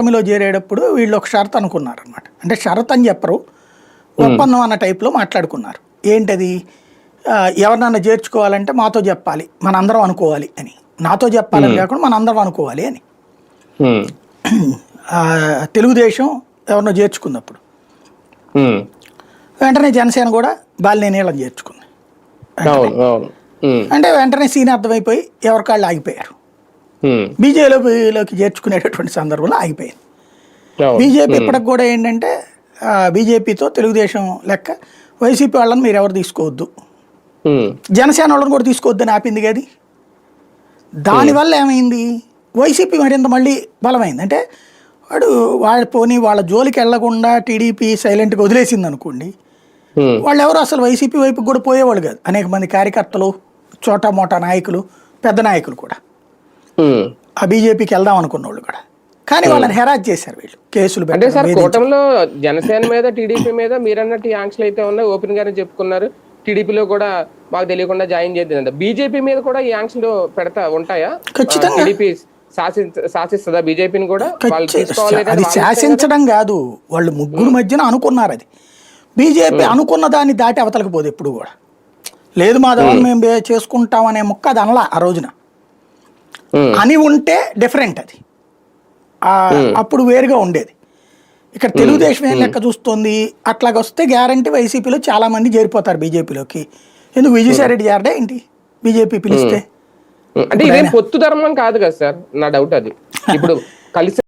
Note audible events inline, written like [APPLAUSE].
కూటమిలో చేరేటప్పుడు వీళ్ళు ఒక షరత్ అనుకున్నారు అనమాట అంటే షరత్ అని చెప్పరు. ఒప్పందం అన్న టైప్లో మాట్లాడుకున్నారు. ఏంటది? ఎవరినన్నా చేర్చుకోవాలంటే మాతో చెప్పాలి. మనందరం అనుకోవాలి అని. నాతో చెప్పాలని కాకుండా మనందరం అనుకోవాలి అని. తెలుగుదేశం ఎవరినో చేర్చుకున్నప్పుడు. వెంటనే జనసేన కూడా బాలినేనీళ్ళని చేర్చుకుంది. అంటే వెంటనే సీన్ అర్థమైపోయి ఎవరికాళ్ళు ఆగిపోయారు. బీజేపీలోకి చేర్చుకునేటటువంటి సందర్భంలో ఆగిపోయింది. బీజేపీ ఇప్పటికి కూడా ఏంటంటే బీజేపీతో తెలుగుదేశం లెక్క వైసీపీ వాళ్ళని మీరు ఎవరు తీసుకోవద్దు. జనసేన వాళ్ళని కూడా తీసుకోవద్దని ఆపింది కదా దానివల్ల ఏమైంది? వైసీపీ మరింత మళ్ళీ బలమైంది. అంటే వాడు వాళ్ళ పోనీ వాళ్ళ జోలికి వెళ్ళకుండా టీడీపీ సైలెంట్గా వదిలేసింది అనుకోండి వాళ్ళు ఎవరు అసలు వైసీపీ వైపుకి కూడా పోయేవాళ్ళు కాదు. అనేక మంది కార్యకర్తలు చోటా మోటా నాయకులు పెద్ద నాయకులు కూడా. ఆ బీజేపీకి వెళ్దాం అనుకున్న వాళ్ళు కూడా. కానీ వాళ్ళని హెరాజ్ చేశారు వీళ్ళు. కేసులు అంటే సార్. కూటమిలో జనసేన మీద టీడీపీ మీద మీరన్నట్టు ఆంక్షలు అయితే ఉన్నాయి. ఓపెన్ గానే చెప్పుకున్నారు. టీడీపీలో కూడా మాకు తెలియకుండా జాయిన్ చేద్దాం బీజేపీ మీద కూడా ఈ ఆంక్షలు పెడతా ఉంటాయా? ఖచ్చితంగా. టీడీపీ శాసిస్తుందా బీజేపీని కూడా? అది? శాసించడం కాదు. వాళ్ళు ముగ్గురు మధ్యన అనుకున్నారు అది. బీజేపీ అనుకున్న దాన్ని దాటి అవతలకు పోదు ఎప్పుడు కూడా. లేదు మా మేము బే- చేసుకుంటామనే ముక్క అది అనలా ఆ రోజున. అని ఉంటే డిఫరెంట్ అది. ఆ, అప్పుడు వేరుగా ఉండేది. ఇక్కడ తెలుగుదేశం ఏం లెక్క చూస్తుంది? అట్లాగొస్తే గ్యారంటీ వైసీపీలో చాలా మంది చేరిపోతారు బీజేపీలోకి. ఎందుకు విజయసాయి రెడ్డి చేరడా ఏంటి? బీజేపీ పిలిస్తే. అంటే ఇదేం పొత్తు ధర్మం కాదు కదా సార్? నా డౌట్ అది. ఇప్పుడు [LAUGHS] కలిసి